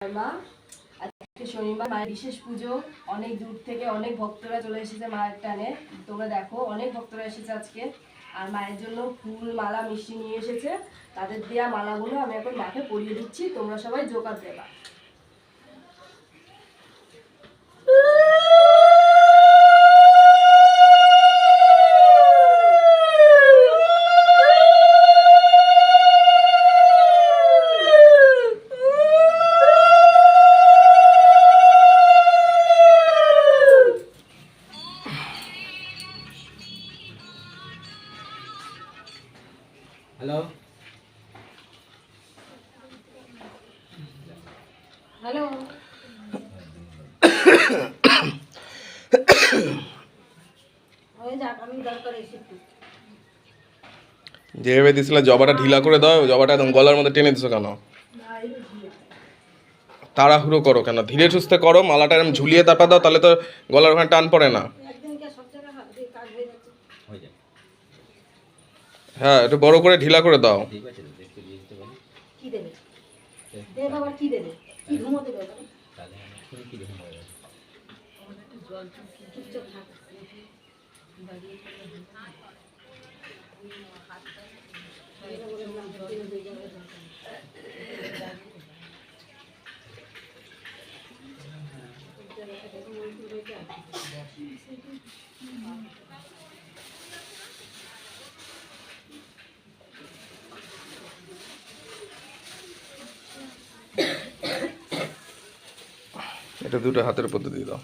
মা আজকে শনিবার, মায়ের বিশেষ পুজো। অনেক দূর থেকে অনেক ভক্তরা চলে এসেছে মায়ের টানে। তোমরা দেখো, অনেক ভক্তরা এসেছে আজকে। আর মায়ের জন্য ফুল, মালা, মিষ্টি নিয়ে এসেছে। তাদের দেওয়া মালাগুলো আমি এখন মাকে পরিয়ে দিচ্ছি। তোমরা সবাই জোগাড় দেবা। হ্যালো হ্যালো হয়ে যাক আমি দরকার এসে একটু। যেভাবে দিছিলে জবাটা ঢিলা করে দাও জবাটা একদম গলার মধ্যে টেনে দিছো কেন? তাড়াহুড়ো করো কেন? ধীরে সুস্থে করো মালাটা এরকম ঝুলিয়ে তারপর দাও তাহলে তো গলার ওখানে টান পড়ে না। হ্যাঁ একটু বড় করে ঢিলা করে দাও। ঠিক আছে তো দেখতে দিয়ে দিতে পারি কি দেবে দেবে আবার কি দেবে কি ঘুমো দেবে আবার? তাহলে আমি শুনে কি দেখুন হয়ে যাবে চুপচাপ থাক এটা দুটো হাতের উপর দিয়ে দাও